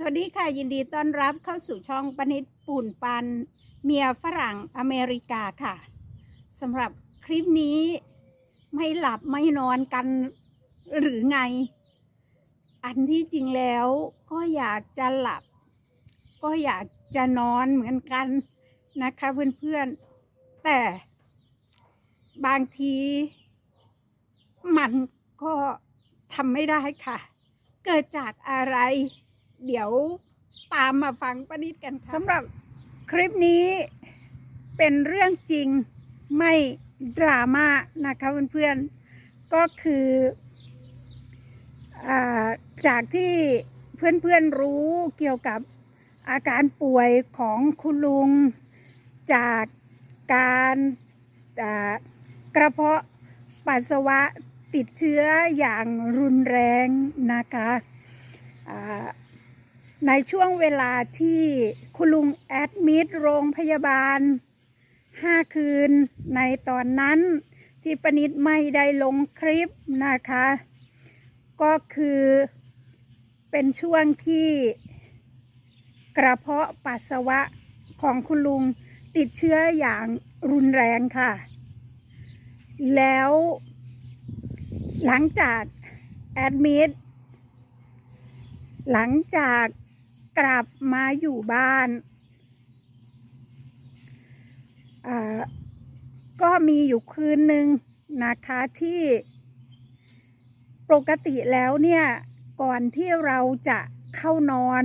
สวัสดีค่ะ ยินดีต้อนรับเข้าสู่ช่องปนิดปุ่นปัน เมียฝรั่งอเมริกาค่ะสำหรับคลิปนี้ไม่หลับไม่นอนกันหรือไง อันที่จริงแล้วก็อยากจะหลับ ก็อยากจะนอนเหมือนกันนะคะเพื่อนๆ แต่บางที มันก็ทำไม่ได้ค่ะ เกิดจากอะไร เดี๋ยวตามมาฟังป้านิดกันค่ะสำหรับคลิปนี้เป็นเรื่องจริงไม่ดราม่านะคะเพื่อนๆก็คืออจากที่เพื่อนๆรู้เกี่ยวกับอาการป่วยของคุณลุง จากการกระเพาะปัสสาวะติดเชื้ออย่างรุนแรงนะคะ ในช่วงเวลาที่คุณลุงแอดมิดโรงพยาบาล5คืน ในตอนนั้นที่ปนิดไม่ได้ลงคลิปนะคะ ก็คือเป็นช่วงที่กระเพาะปัสสาวะของคุณลุงติดเชื้ออย่างรุนแรงค่ะ แล้วหลังจากแอดมิดหลังจาก กลับมาอยู่บ้านอ่าก็มีอยู่คืนหนึ่งนะคะที่ปกติแล้วเนี่ย ก่อนที่เราจะเข้านอน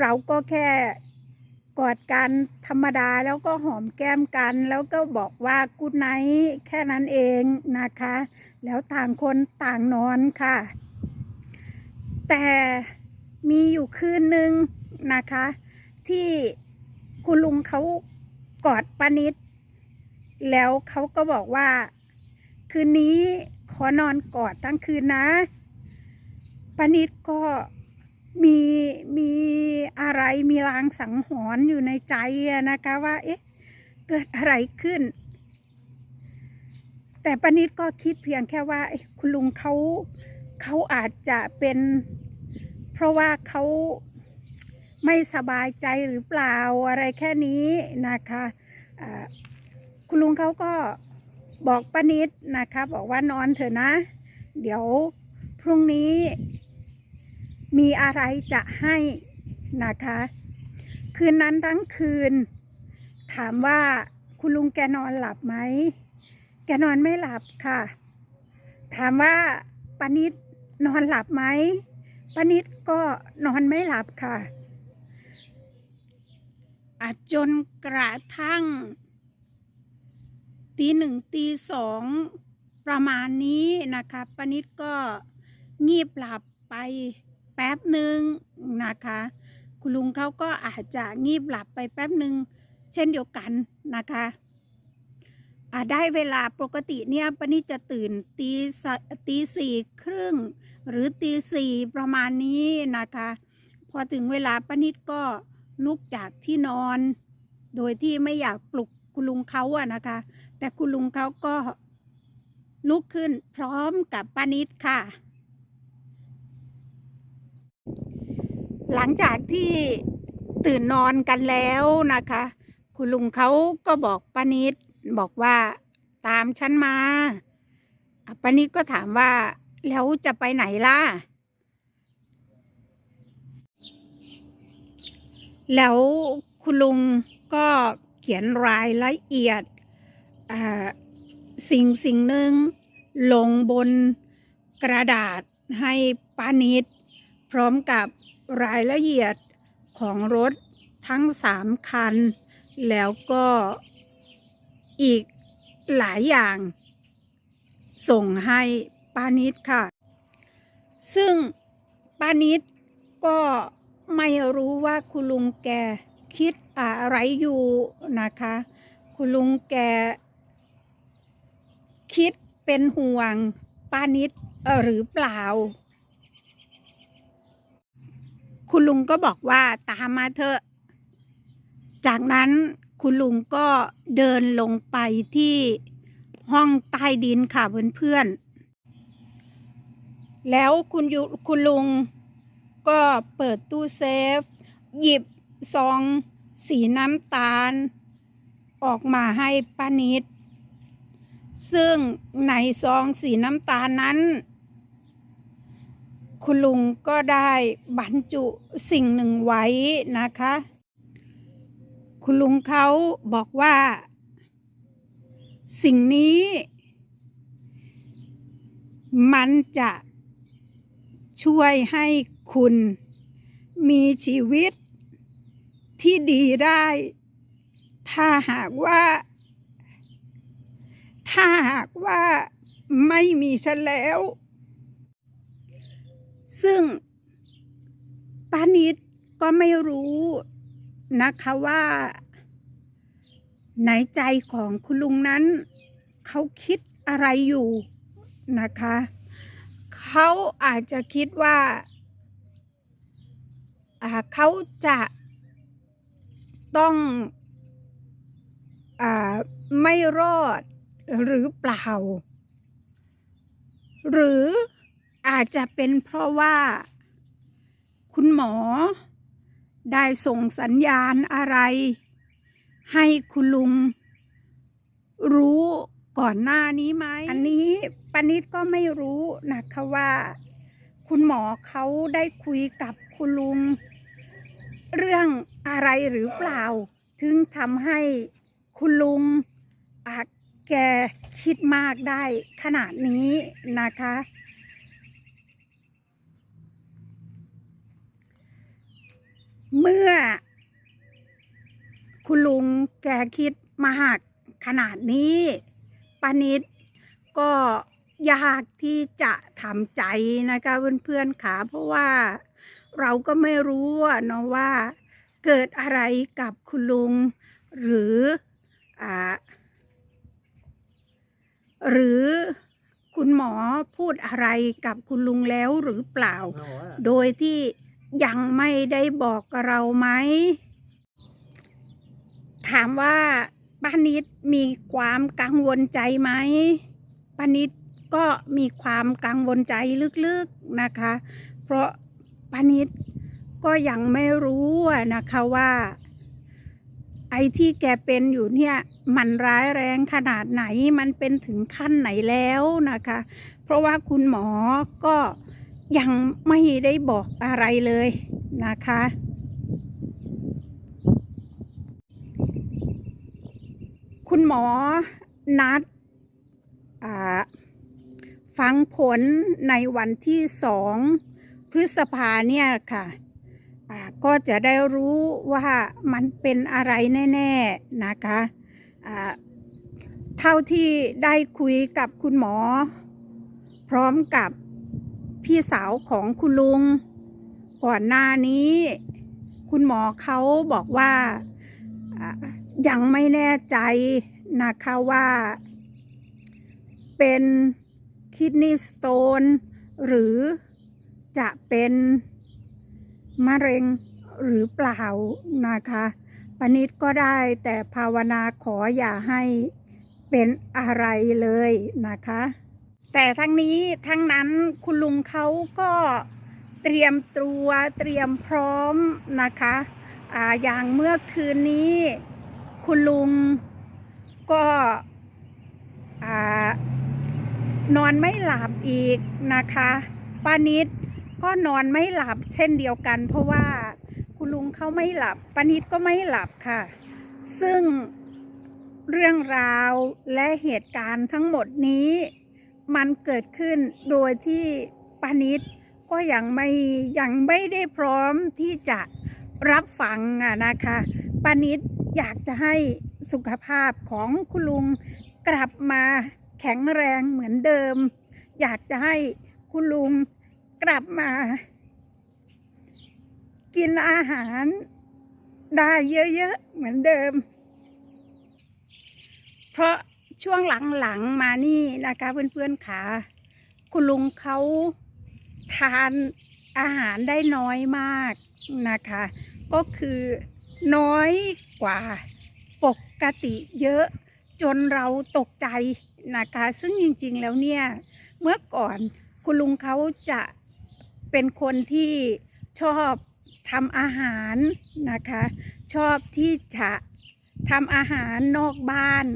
เราก็แค่กอดกันธรรมดาแล้วก็หอมแก้มกัน แล้วก็บอกว่ากูไนท์แค่นั้นเองนะคะ แล้วต่างคนต่างนอนค่ะ แต่ มีอยู่คืนหนึ่งนะคะ ที่คุณลุงเขากอดป้านิด แล้วเขาก็บอกว่า คืนนี้ขอนอนกอดทั้งคืนนะป้านิดก็มีมีอะไรมีลางสังหรณ์อยู่ในใจนะคะว่า เอ๊ะ เกิดอะไรขึ้น แต่ป้านิดก็คิดเพียงแค่ว่าคุณลุงเขาเขาอาจจะเป็น เพราะว่าเขาไม่สบายใจหรือเปล่าอะไรแค่นี้นะคะอ่าคุณลุงเขาก็บอกป้านิดนะคะ บอกว่านอนเถอะนะ เดี๋ยวพรุ่งนี้มีอะไรจะให้นะคะ คืนนั้นทั้งคืน ถามว่าคุณลุงแกนอนหลับไหม แกนอนไม่หลับค่ะ ถามว่าปานิดนอนหลับไหม ปานิดก็นอนไม่หลับค่ะอาจจนกระทั่ง ตีหนึ่งตีสองประมาณนี้นะคะปานิดก็งีบหลับไปแป๊บหนึ่งนะคะ คุณลุงเขาก็อาจจะงีบหลับไปแป๊บหนึ่งเช่นเดียวกันนะคะ อ่าได้เวลาปกติเนี่ยปานิจะตื่นตีสตีสี่ครึ่งหรือตีสี่ประมาณนี้นะคะ พอถึงเวลาปานิดก็ลุกจากที่นอน โดยที่ไม่อยากปลุกคุณลุงเขาอะนะคะ แต่คุณลุงเขาก็ลุกขึ้นพร้อมกับป้านิดค่ะ หลังจากที่ตื่นนอนกันแล้วนะคะ คุณลุงเขาก็บอกป้านิด บอกว่าตามฉันมาอะป้านิดก็ถามว่า แล้วจะไปไหนล่ะ แล้วคุณลุงก็เขียนรายละเอียดสิ่งสิ่งหนึ่งลงบนกระดาษให้ป้านิด พร้อมกับรายละเอียดของรถทั้งสามคัน แล้วก็ อีกหลายอย่าง ส่งให้ป้านิดค่ะ ซึ่งป้านิดก็ไม่รู้ว่าคุณลุงแกคิดอะไรอยู่นะคะ คุณลุงแกคิดเป็นห่วงป้านิดหรือเปล่า คุณลุงก็บอกว่าตามมาเถอะ จากนั้น คุณลุงก็เดินลงไปที่ห้องใต้ดินค่ะเพื่อนๆ แล้วคุณยุคุณลุงก็เปิดตู้เซฟ หยิบซองสีน้ำตาล ออกมาให้ป้านิด ซึ่งในซองสีน้ำตาลนั้น คุณลุงก็ได้บรรจุสิ่งหนึ่งไว้นะคะ คุณลุงเขาบอกว่า สิ่งนี้ มันจะช่วยให้คุณมีชีวิตที่ดีได้ ถ้าหากว่า ถ้าหากว่าไม่มีฉันแล้ว ซึ่งป้านิดก็ไม่รู้ นะคะว่าในใจของคุณลุงนั้น เขาคิดอะไรอยู่นะคะ เขาอาจจะคิดว่าเขาจะต้องอไม่รอดหรือเปล่า หรืออาจจะเป็นเพราะว่า คุณหมอ ได้ส่งสัญญาณอะไร ให้คุณลุง รู้ก่อนหน้านี้ไหม อันนี้ปานิดก็ไม่รู้นะคะว่า คุณหมอเขาได้คุยกับคุณลุง เรื่องอะไรหรือเปล่า ถึงทำให้คุณลุงอาแกคิดมากได้ขนาดนี้นะคะ เมื่อ คุณลุงแกคิดมากขนาดนี้ปานิดก็ยากที่จะทำใจนะคะเพื่อนๆค่ะเพราะว่าเราก็ไม่รู้อะเนาะว่าเกิดอะไรกับคุณลุง หรืออ่าหรือคุณหมอพูดอะไรกับคุณลุงแล้วหรือเปล่า โดยที่ ยังไม่ได้บอกเราไหม ถามว่าป้านิดมีความกังวลใจไหมป้านิดก็มีความกังวลใจลึกๆนะคะ เพราะป้านิดก็ยังไม่รู้นะคะว่า ไอ้ที่แกเป็นอยู่เนี่ย มันร้ายแรงขนาดไหนมันเป็นถึงขั้นไหนแล้วนะคะ เพราะว่าคุณหมอก็ ยังไม่ได้บอกอะไรเลยนะคะ คุณหมอนัดฟังผลในวันที่สองพฤษภาเนี่ยค่ะก็จะได้รู้ว่ามันเป็นอะไรแน่ ๆ นะคะเท่าที่ได้คุยกับคุณหมอ พร้อมกับ พี่สาวของคุณลุง ก่อนหน้านี้ คุณหมอเขาบอกว่ายังไม่แน่ใจนะคะว่า เป็นคิดนีสโตนหรือจะเป็นมะเร็งหรือเปล่านะคะปณิดก็ได้แต่ภาวนาขออย่าให้เป็นอะไรเลยนะคะ แต่ทั้งนี้ทั้งนั้นคุณลุงเขาก็เตรียมตัวเตรียมพร้อมนะคะอาอย่างเมื่อคืนนี้ คุณลุงก็นอนไม่หลับอีกนะคะป้านิดก็นอนไม่หลับเช่นเดียวกัน เพราะว่าคุณลุงเขาไม่หลับป้านิดก็ไม่หลับค่ะ ซึ่งเรื่องราวและเหตุการณ์ทั้งหมดนี้ มันเกิดขึ้นโดยที่ปานิดก็ยังไม่ยังไม่ได้พร้อมที่จะรับฟังอะนะคะปานิดอยากจะให้สุขภาพของคุณลุงกลับมาแข็งแรงเหมือนเดิม อยากจะให้คุณลุงกลับมา กินอาหารได้เยอะๆเหมือนเดิม เพราะ ช่วงหลังๆมานี่นะคะเพื่อนๆค่ะคุณลุงเขาทานอาหารได้น้อยมากนะคะ ก็คือน้อยกว่าปกติเยอะจนเราตกใจนะคะ ซึ่งจริงๆแล้วเนี่ย เมื่อก่อนคุณลุงเขาจะเป็นคนที่ชอบทำอาหารนะคะ ชอบที่จะทำอาหารนอกบ้าน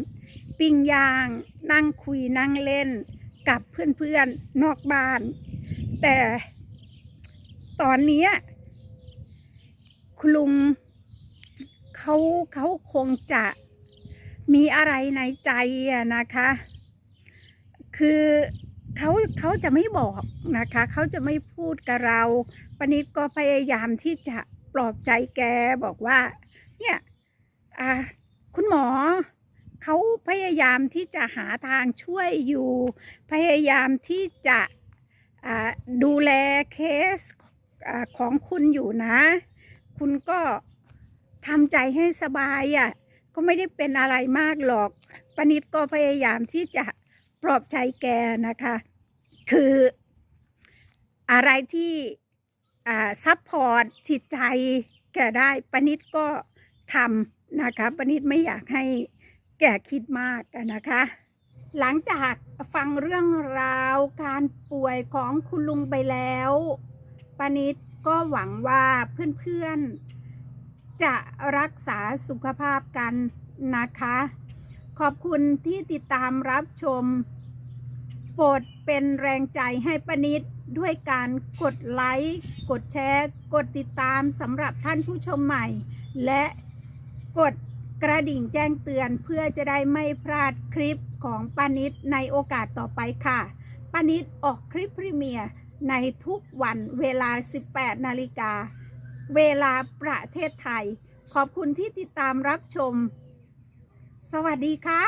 ปิ้งย่าง นั่งคุยนั่งเล่นกับเพื่อนๆนอกบ้าน แต่ตอนนี้คุณลุงเขาเขาคงจะมีอะไรในใจอะนะคะ คือเขาเขาจะไม่บอกนะคะ เขาจะไม่พูดกับเราปณิดก็พยายามที่จะปลอบใจแกบอกว่า เนี่ยคุณหมอ เขาพยายามที่จะหาทางช่วยอยู่ พยายามที่จะดูแลเคสอของคุณอยู่นะ คุณก็ทำใจให้สบายอะ่ะก็ไม่ได้เป็นอะไรมากหรอกปณิดก็พยายามที่จะปลอบใจแกนะคะ คืออะไรที่ซัพพอร์ตจิตใจแกได้ปณิดก็ทำนะคะปณิดไม่อยากให้ แก่คิดมากนะคะ หลังจากฟังเรื่องราวการป่วยของคุณลุงไปแล้วปณิดก็หวังว่าเพื่อนๆ จะรักษาสุขภาพกันนะคะ ขอบคุณที่ติดตามรับชม โปรดเป็นแรงใจให้ปนิดด้วยการกดไลค์ กดแชร์ กดติดตามสำหรับท่านผู้ชมใหม่ และกด กระดิ่งแจ้งเตือนเพื่อจะได้ไม่พลาดคลิปของปานิดในโอกาสต่อไปค่ะปานิดออกคลิปพรีเมียร์ในทุกวันเวลา 18 นาฬิกา เวลาประเทศไทย ขอบคุณที่ติดตามรับชม สวัสดีค่ะ